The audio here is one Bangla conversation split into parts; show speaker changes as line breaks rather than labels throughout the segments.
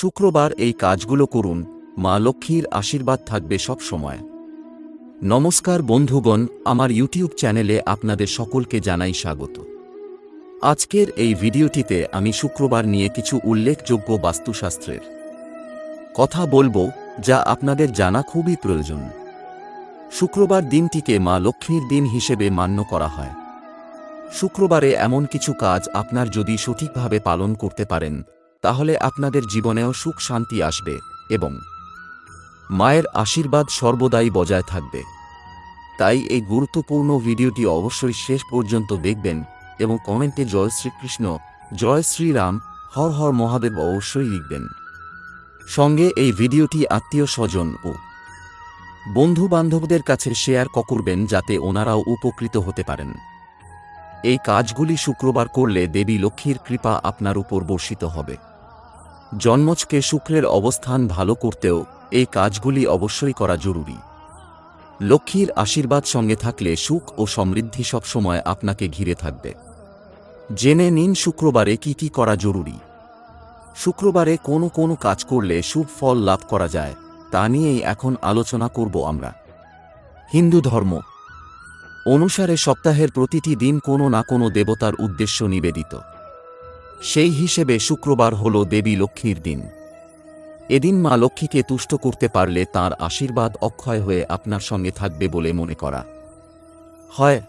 শুক্রবার এই কাজগুলো করুন, মা লক্ষ্মীর আশীর্বাদ থাকবে সব সময়। নমস্কার বন্ধুগণ, আমার ইউটিউব চ্যানেলে আপনাদের সকলকে জানাই স্বাগত। আজকের এই ভিডিওটিতে আমি শুক্রবার নিয়ে কিছু উল্লেখযোগ্য বাস্তুশাস্ত্রের কথা বলব, যা আপনাদের জানা খুবই প্রয়োজন। শুক্রবার দিনটিকে মা লক্ষ্মীর দিন হিসেবে মান্য করা হয়। শুক্রবারে এমন কিছু কাজ আপনার যদি সঠিকভাবে পালন করতে পারেন তাহলে আপনাদের জীবনেও সুখ শান্তি আসবে এবং মায়ের আশীর্বাদ সর্বদাই বজায় থাকবে। তাই এই গুরুত্বপূর্ণ ভিডিওটি অবশ্যই শেষ পর্যন্ত দেখবেন এবং কমেন্টে জয় শ্রীকৃষ্ণ, জয় শ্রীরাম, হর হর মহাদেব অবশ্যই লিখবেন। সঙ্গে এই ভিডিওটি আত্মীয় স্বজন ও বন্ধু বান্ধবদের কাছে শেয়ার করবেন যাতে ওনারাও উপকৃত হতে পারেন। এই কাজগুলি শুক্রবার করলে দেবী লক্ষ্মীর কৃপা আপনার উপর বর্ষিত হবে। জন্মজকে শুক্রের অবস্থান ভালো করতেও এই কাজগুলি অবশ্যই করা জরুরি। লক্ষ্মীর আশীর্বাদ সঙ্গে থাকলে সুখ ও সমৃদ্ধি সবসময় আপনাকে ঘিরে থাকবে। জেনে নিন শুক্রবারে কি কি করা জরুরি। শুক্রবারে কোনো কোনো কাজ করলে শুভ ফল লাভ করা যায়, তা নিয়েই এখন আলোচনা করব আমরা। হিন্দু ধর্ম। অনুসারে সপ্তাহের প্রতিটি দিন কোনো না কোনো দেবতার উদ্দেশ্য নিবেদিত। সেই হিসেবে শুক্রবার হল দেবী লক্ষ্মীর দিন। এদিন মা লক্ষ্মীকে তুষ্ট করতে পারলে তার আশীর্বাদ অক্ষয় হয়ে আপনার সঙ্গে থাকবে বলে মনে করা। হয়,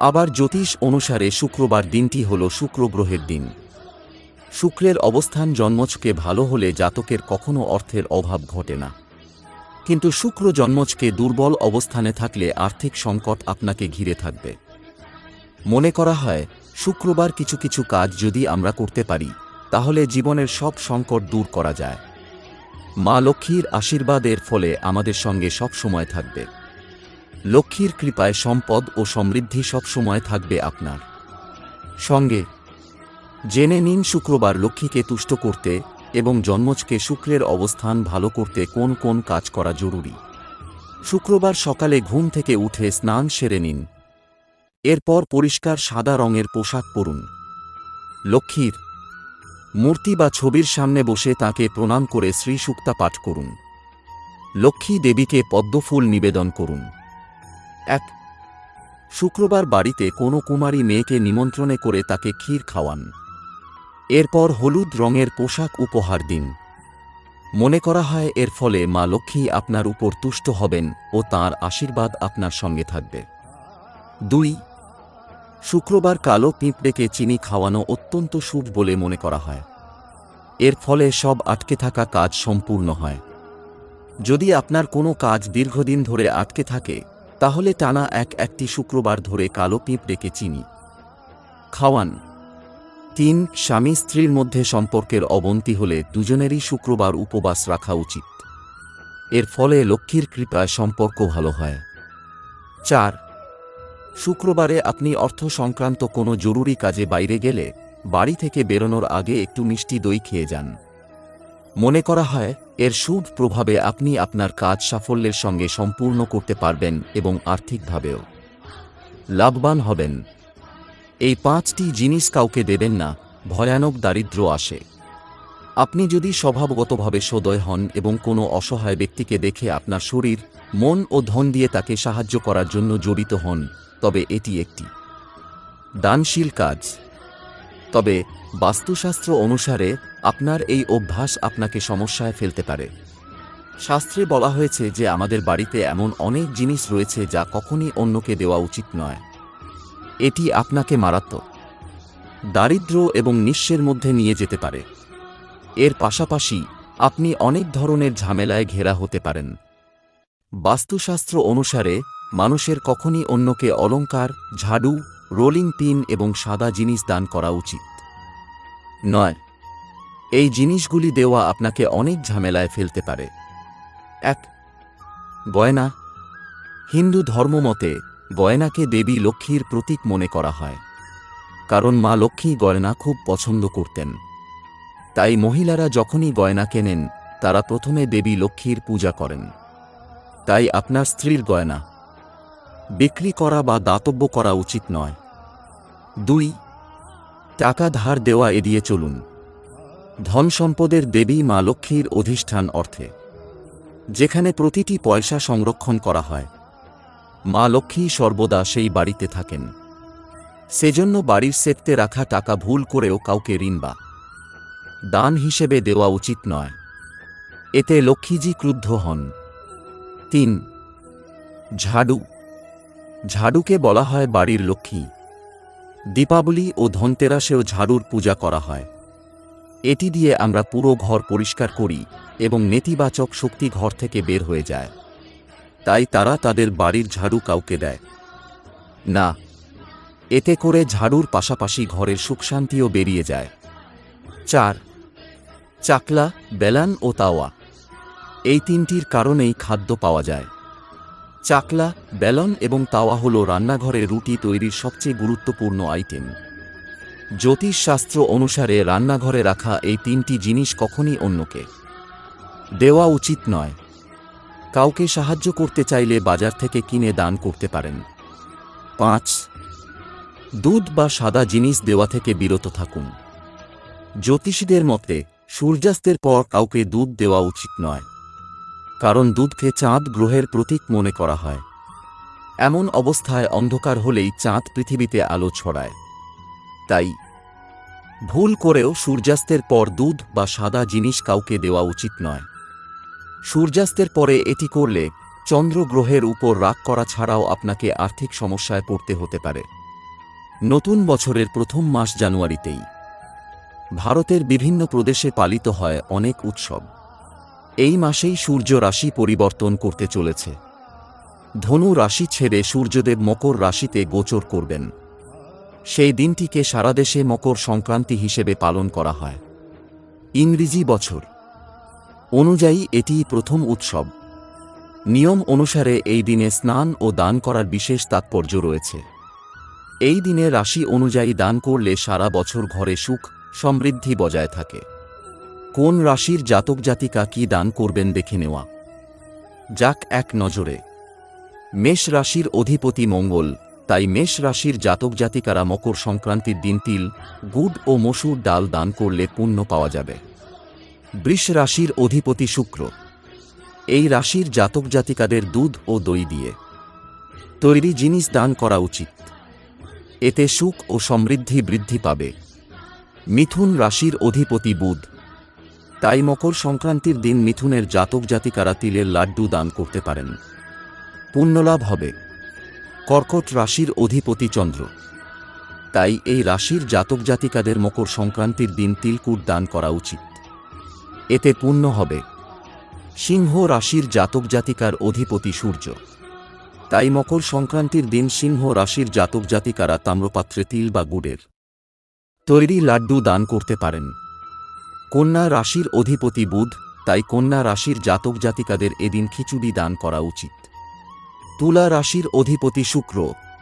আবার জ্যোতিষ অনুসারে শুক্রবার দিনটি হল শুক্র গ্রহের দিন। শুক্রের অবস্থান জন্মজকে ভালো হলে জাতকের কখনো অর্থের অভাব ঘটে না। কিন্তু শুক্র জন্মজকে দুর্বল অবস্থানে থাকলে আর্থিক সংকট আপনাকে ঘিরে থাকবে। মনে করা হয় শুক্রবার কিছু কিছু কাজ যদি আমরা করতে পারি, তাহলে জীবনের সব সংকট দূর করা যায়। মা লক্ষ্মীর আশীর্বাদের ফলে আমাদের সঙ্গে সব সময় থাকবে। লক্ষ্মীর কৃপায় সম্পদ ও সমৃদ্ধি সব সময় থাকবে আপনার। সঙ্গে, জেনে নিন শুক্রবার লক্ষ্মীকে তুষ্ট করতে এবং জন্মজকে শুক্রের অবস্থান ভালো করতে কোন কোন কাজ করা জরুরি। শুক্রবার সকালে ঘুম থেকে উঠে স্নান সেরে নিন। এরপর পরিষ্কার সাদা রঙের পোশাক পরুন। লক্ষ্মীর মূর্তি বা ছবির সামনে বসে তাকে প্রণাম করে শ্রীসুক্তা পাঠ করুন। লক্ষ্মী দেবীকে পদ্মফুল নিবেদন করুন। এক, শুক্রবার বাড়িতে কোনো কুমারী মেয়েকে নিমন্ত্রণে করে তাকে ক্ষীর খাওয়ান। এরপর হলুদ রঙের পোশাক উপহার দিন। মনে করা হয়, এর ফলে মা লক্ষ্মী আপনার উপর তুষ্ট হবেন ও তার আশীর্বাদ আপনার সঙ্গে থাকবে। দুই শুক্রবার কালো পিঁপড়েকে চিনি খাওয়ানো অত্যন্ত শুভ বলে মনে করা হয়। এর ফলে সব আটকে থাকা কাজ সম্পূর্ণ হয়। যদি আপনার কোনো কাজ দীর্ঘদিন ধরে আটকে থাকে, তাহলে টানা এক একটি শুক্রবার ধরে কালো পিঁপড়েকে চিনি। খাওয়ান। তিন, স্বামী স্ত্রীর মধ্যে সম্পর্কের অবনতি হলে দুজনেরই শুক্রবার উপবাস রাখা উচিত। এর ফলে লক্ষ্মীর কৃপায় সম্পর্ক ভালো হয়। চার শুক্রবারে আপনি অর্থ সংক্রান্ত কোনো জরুরি কাজে বাইরে গেলে বাড়ি থেকে বেরোনোর আগে একটু মিষ্টি দই খেয়ে যান। মনে করা হয়, এর শুভ প্রভাবে আপনি আপনার কাজ সাফল্যের সঙ্গে সম্পূর্ণ করতে পারবেন এবং আর্থিকভাবেও লাভবান হবেন। এই পাঁচটি জিনিস কাউকে দেবেন না, ভয়ানক দারিদ্র্য আসে। আপনি যদি স্বভাবগতভাবে সদয় হন এবং কোনো অসহায় ব্যক্তিকে দেখে আপনার শরীর, মন ও ধন দিয়ে তাকে সাহায্য করার জন্য জড়িত হন তবে এটি একটি দানশীল কাজ। তবে বাস্তুশাস্ত্র অনুসারে আপনার এই অভ্যাস আপনাকে সমস্যায় ফেলতে পারে। শাস্ত্রে বলা হয়েছে যে আমাদের বাড়িতে এমন অনেক জিনিস রয়েছে যা কখনই অন্যকে দেওয়া উচিত নয়। এটি আপনাকে মারাত্মক দারিদ্র্য এবং নিঃস্বের মধ্যে নিয়ে যেতে পারে। এর পাশাপাশি আপনি অনেক ধরনের ঝামেলায় ঘেরা হতে পারেন। বাস্তুশাস্ত্র অনুসারে মানুষের কখনই অন্যকে অলংকার, ঝাড়ু, রোলিং পিন এবং সাদা জিনিস দান করা উচিত। নয়, এই জিনিসগুলি দেওয়া আপনাকে অনেক ঝামেলায় ফেলতে পারে। এক, গয়না। হিন্দু ধর্মমতে গয়নাকে দেবী লক্ষ্মীর প্রতীক মনে করা হয়, কারণ মা লক্ষ্মী গয়না খুব পছন্দ করতেন। তাই মহিলারা যখনই গয়না কেনেন, তারা প্রথমে দেবী লক্ষ্মীর পূজা করেন। তাই আপনার স্ত্রীর গয়না বিক্রি করা বা দাতব্য করা উচিত নয়। দুই, টাকা ধার দেওয়া এড়িয়ে চলুন। ধন সম্পদের দেবী মা লক্ষ্মীর অধিষ্ঠান অর্থে, যেখানে প্রতিটি পয়সা সংরক্ষণ করা হয়। মা লক্ষ্মী সর্বদা সেই বাড়িতে থাকেন। সেজন্য বাড়ির সেটতে রাখা টাকা ভুল করেও কাউকে ঋণ বা দান হিসেবে দেওয়া উচিত নয়। এতে লক্ষ্মীজি ক্রুদ্ধ হন। তিন, ঝাড়ু ঝাড়ুকে বলা হয় বাড়ির লক্ষ্মী। দীপাবলি ও ধনতেরাসেও ঝাড়ুর পূজা করা হয়। এটি দিয়ে আমরা পুরো ঘর পরিষ্কার করি এবং নেতিবাচক শক্তি ঘর থেকে বের হয়ে যায়। তাই তারা তাদের বাড়ির ঝাড়ু কাউকে দেয়। না, এতে করে ঝাড়ুর পাশাপাশি ঘরের সুখশান্তিও বেরিয়ে যায়। চার, চাকলা, বেলান ও তাওয়া। এই তিনটির কারণেই খাদ্য পাওয়া যায়। চাকলা, বেলন এবং তাওয়া হল রান্নাঘরে রুটি তৈরির সবচেয়ে গুরুত্বপূর্ণ আইটেম। জ্যোতিষশাস্ত্র অনুসারে রান্নাঘরে রাখা এই তিনটি জিনিস কখনই অন্যকে। দেওয়া উচিত নয়। কাউকে সাহায্য করতে চাইলে বাজার থেকে কিনে দান করতে পারেন। পাঁচ। দুধ বা সাদা জিনিস দেওয়া থেকে বিরত থাকুন। জ্যোতিষীদের মতে, সূর্যাস্তের পর কাউকে দুধ দেওয়া উচিত নয়। কারণ দুধকে চাঁদ গ্রহের প্রতীক মনে করা হয়। এমন অবস্থায় অন্ধকার হলেই চাঁদ পৃথিবীতে আলো ছড়ায়। তাই, ভুল করেও সূর্যাস্তের পর দুধ বা সাদা জিনিস কাউকে দেওয়া উচিত নয়। সূর্যাস্তের পরে এটি করলে চন্দ্র গ্রহের উপর রাগ করা ছাড়াও আপনাকে আর্থিক সমস্যায় পড়তে হতে পারে। নতুন বছরের প্রথম মাস জানুয়ারিতেই। ভারতের বিভিন্ন প্রদেশে পালিত হয় অনেক উৎসব। এই মাসেই সূর্য রাশি পরিবর্তন করতে চলেছে। ধনু রাশি ছেড়ে সূর্যদেব মকর রাশিতে গোচর করবেন। সেই দিনটিকে সারা দেশে মকর সংক্রান্তি হিসেবে পালন করা হয়। ইংরেজি বছর। অনুযায়ী এটিই প্রথম উৎসব। নিয়ম অনুসারে এই দিনে স্নান ও দান করার বিশেষ তাৎপর্য রয়েছে। এই দিনে রাশি অনুযায়ী দান করলে সারা বছর ঘরে সুখ, সমৃদ্ধি বজায় থাকে। কোন রাশির জাতক জাতিকা কি দান করবেন দেখে নেওয়া। যাক, এক নজরে। মেষ রাশির অধিপতি মঙ্গল, তাই মেষ রাশির জাতক জাতিকারা মকর সংক্রান্তির দিন তিল, গুড় ও মসুর ডাল দান করলে পুণ্য পাওয়া যাবে। বৃষ রাশির অধিপতি শুক্র, এই রাশির জাতক জাতিকাদের দুধ ও দই দিয়ে। তৈরি জিনিস দান করা উচিত। এতে সুখ ও সমৃদ্ধি বৃদ্ধি পাবে। মিথুন রাশির অধিপতি বুধ তাই মকর সংক্রান্তির দিন মিথুনের জাতক জাতিকারা তিলের লাড্ডু দান করতে পারেন। পুণ্যলাভ হবে। কর্কট রাশির অধিপতি চন্দ্র। তাই এই রাশির জাতক জাতিকাদের মকর সংক্রান্তির দিন তিলকুট দান করা উচিত। এতে পুণ্য হবে। সিংহ রাশির জাতক জাতিকার অধিপতি সূর্য। তাই মকর সংক্রান্তির দিন সিংহ রাশির জাতক জাতিকারা তাম্রপাত্রে তিল বা গুড়ের তৈরি লাড্ডু দান করতে পারেন। কন্যা রাশির অধিপতি বুধ, তাই কন্যা রাশির জাতক জাতিকাদের এদিন খিচুড়ি দান করা উচিত। তুলা রাশির অধিপতি শুক্র,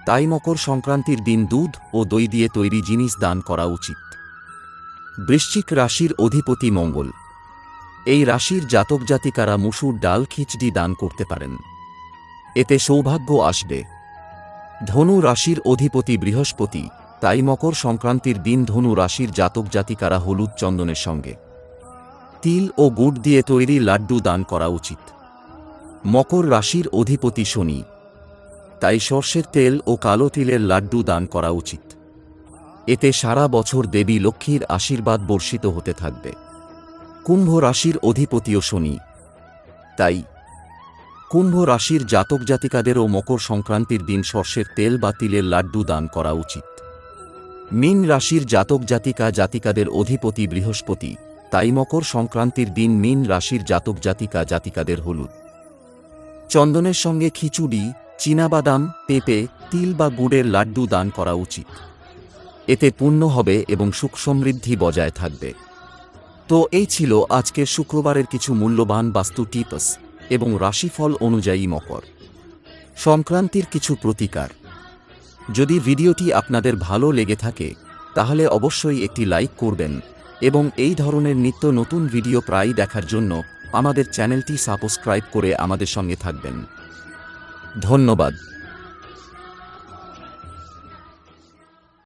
তাই মকর সংক্রান্তির দিন দুধ ও দই দিয়ে তৈরি জিনিস দান করা উচিত। বৃশ্চিক রাশির অধিপতি মঙ্গল, এই রাশির জাতক জাতিকারা মুসুর ডাল খিচড়ি দান করতে পারেন। এতে সৌভাগ্য আসবে। ধনু রাশির অধিপতি বৃহস্পতি তাই মকর সংক্রান্তির দিন ধনু রাশির জাতক জাতিকারা হলুদ চন্দনের সঙ্গে তিল ও গুড় দিয়ে তৈরি লাড্ডু দান করা উচিত। মকর রাশির অধিপতি শনি, তাই সর্ষের তেল ও কালো তিলের লাড্ডু দান করা উচিত। এতে সারা বছর দেবী লক্ষ্মীর আশীর্বাদ বর্ষিত হতে থাকবে। কুম্ভ রাশির অধিপতিও শনি, তাই কুম্ভ রাশির জাতক জাতিকাদেরও মকর সংক্রান্তির দিন সর্ষের তেল বা তিলের লাড্ডু দান করা উচিত। মীন রাশির জাতক জাতিকা জাতিকাদের অধিপতি বৃহস্পতি, তাই মকর সংক্রান্তির দিন মীন রাশির জাতক জাতিকা জাতিকাদের হলুদ। চন্দনের সঙ্গে খিচুড়ি, চীনাবাদাম, পেঁপে, তিল বা গুড়ের লাড্ডু দান করা উচিত। এতে পুণ্য হবে এবং সুখ সমৃদ্ধি বজায় থাকবে। তো এই ছিল আজকের শুক্রবারের কিছু মূল্যবান বাস্তু টিপস এবং রাশিফল অনুযায়ী মকর। সংক্রান্তির কিছু প্রতিকার। যদি ভিডিওটি আপনাদের ভালো লেগে থাকে, তাহলে অবশ্যই একটি লাইক করবেন, এবং এই ধরনের নিত্য নতুন ভিডিও প্রায় দেখার জন্য আমাদের চ্যানেলটি সাবস্ক্রাইব করে আমাদের সঙ্গে থাকবেন। ধন্যবাদ।